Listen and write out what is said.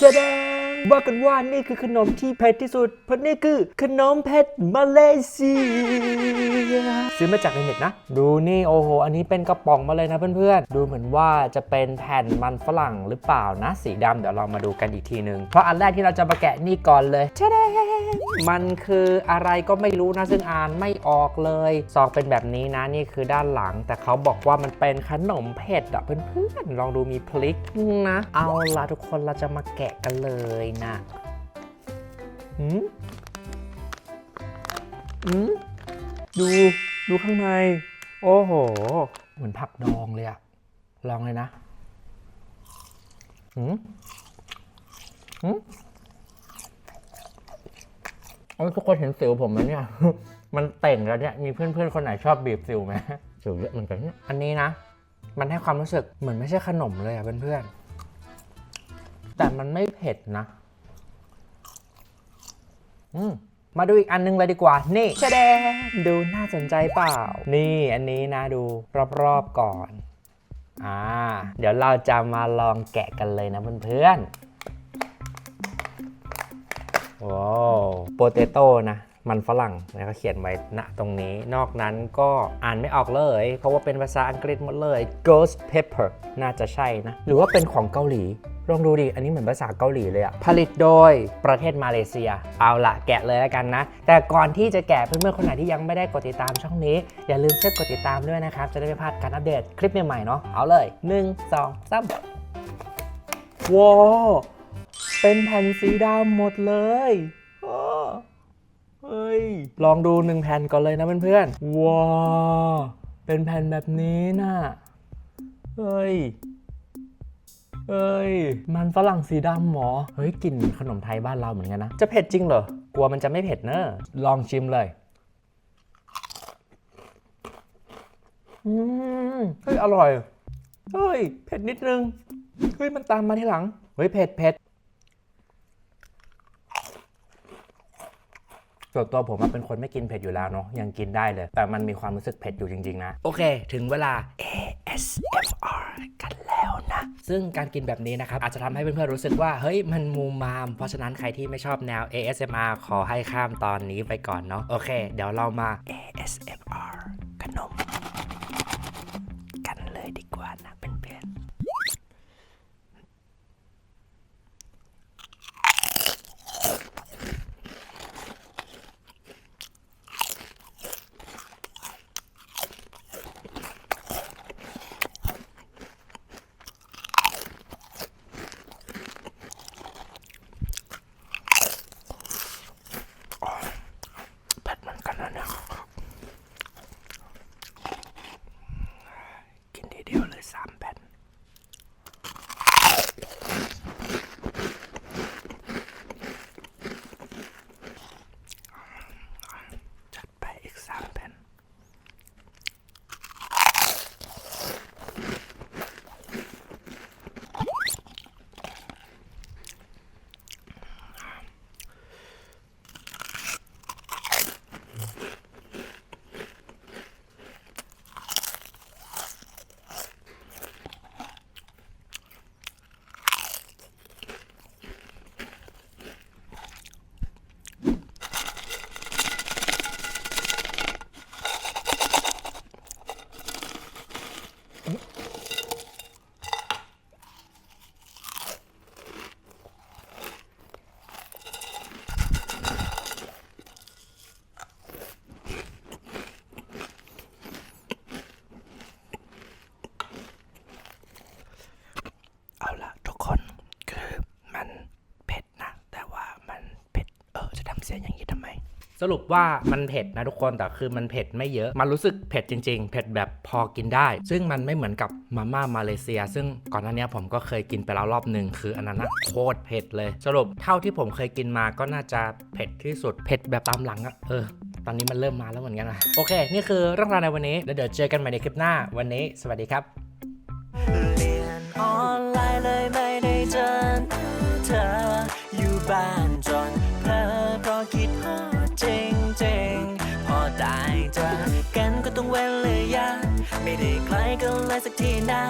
แสดง ว่ากันว่านี่คือขนมที่เผ็ดที่สุด เพราะนี่คือขนมเผ็ดมาเลเซีย ซื้อมาจากในเน็ตนะ ดูนี่โอ้โห อันนี้เป็นกระป๋องมาเลยนะเพื่อนๆ ดูเหมือนว่าจะเป็นแผ่นมันฝรั่งหรือเปล่านะ สีดำเดี๋ยวเรามาดูกันอีกทีหนึ่งเพราะอันแรกที่เราจะมาแกะนี่ก่อนเลยชะเดมันคืออะไรก็ไม่รู้นะซึ่งอ่านไม่ออกเลยซองเป็นแบบนี้นะนี่คือด้านหลัง แต่เขาบอกว่ามันเป็นขนมเผ็ดอะเพื่อนๆลองดูมีพริกนะ เอาล่ะทุกคนเราจะมาแกะกันเลยนะหืมหืมดู ดูข้างใน โอ้โห เหมือนผักดองเลยอะลองเลยนะหืมหืมโอ้ยทุกคนเห็นสิวผมไหมเนี่ย มันเต่งแล้วเนี่ย มีเพื่อนๆ คนไหนชอบบีบสิวไหมสิวเยอะเหมือนกันเนี่ย อันนี้นะ มันให้ความรู้สึกเหมือนไม่ใช่ขนมเลยอะเพื่อนๆ แต่มันไม่เผ็ดนะอื มาดูอีกอันนึงเลยดีกว่า นี่แสดงดูน่าสนใจเปล่า นี่อันนี้นะดูรอบๆก่อน อ่า เดี๋ยวเราจะมาลองแกะกันเลยนะเพื่อนๆว้าวโปเตโต้นะมันฝรั่งนะก็เขียนไว้ณตรงนี้ นอกนั้นก็อ่านไม่ออกเลย เพราะว่าเป็นภาษาอังกฤษหมดเลย ghost pepper น่าจะใช่นะ หรือว่าเป็นของเกาหลี ลองดูดิ อันนี้เหมือนภาษาเกาหลีเลยอะผลิตโดยประเทศมาเลเซีย เอาละแกะเลยแล้วกันนะ แต่ก่อนที่จะแกะเพื่อนๆคนไหนที่ยังไม่ได้กดติดตามช่องนี้ อย่าลืมช่วยกดติดตามด้วยนะครับ จะได้ไม่พลาดการอัปเดตคลิปใหม่ๆเนาะ เอาเลย 1 2 3ว้าวเป็นแผ่นสีดำหมดเลยอ้อเฮ้ย ลองดูหนึ่งแผ่นก่อนเลยนะเพื่อนๆว้าวเป็นแผ่นแบบนี้น่ะ เฮ้ย เอ้ย มันฝรั่งสีดำหมอ เฮ้ยกลิ่นขนมไทยบ้านเราเหมือนกันนะ จะเผ็ดจริงเหรอ กลัวมันจะไม่เผ็ดเนอะลองชิมเลย อืม เฮ้ย อร่อย เฮ้ย เผ็ดนิดนึง เฮ้ย มันตามมาทีหลัง เฮ้ย เผ็ดเผ็ด ส่วนตัวผมเป็นคนไม่กินเผ็ดอยู่แล้วเนาะยังกินได้เลย แต่มันมีความรู้สึกเผ็ดอยู่จริง ๆ นะ โอเค ถึงเวลา ASMR กันแล้วนะ ซึ่งการกินแบบนี้นะครับ อาจจะทำให้เพื่อนๆรู้สึกว่า เฮ้ย มันมูมาม เพราะฉะนั้นใครที่ไม่ชอบแนว ASMR ขอให้ข้ามตอนนี้ไปก่อนเนาะโอเค เดี๋ยวเรามา ASMR ขนม กันเลยดีกว่านะเพื่อนๆ เผ็ดเหมือนกันนะเนี่ยกิน ทีเดียวเลยสามแผ่นจัดไปอีกสามแผ่น เอาละทุกคนคือมันเผ็ดนะ แต่ว่ามันเผ็ด เสียงอย่างนี้ทำไม สรุปว่ามันเผ็ดนะทุกคนแต่คือมันเผ็ดไม่เยอะ มันรู้สึกเผ็ดจริง ๆ เผ็ดแบบพอกินได้ ซึ่งมันไม่เหมือนกับมาม่ามาเลเซีย ซึ่งก่อนหน้านี้ผมก็เคยกินไปแล้วรอบหนึ่งคืออันนั้นนะโคตรเผ็ดเลย สรุปเท่าที่ผมเคยกินมาก็น่าจะเผ็ดที่สุดเผ็ดแบบตามหลังอะเออตอนนี้มันเริ่มมาแล้วเหมือนกันนะโอเค นี่คือเรื่องราวในวันนี้แล้วเดี๋ยวเจอกันใหม่ในคลิปหน้าวันนี้ สวัสดีครับ ตายเจอกันก็ต้องเว้นเลยยานไม่ได้ใกล้กันเลยสักทีนะ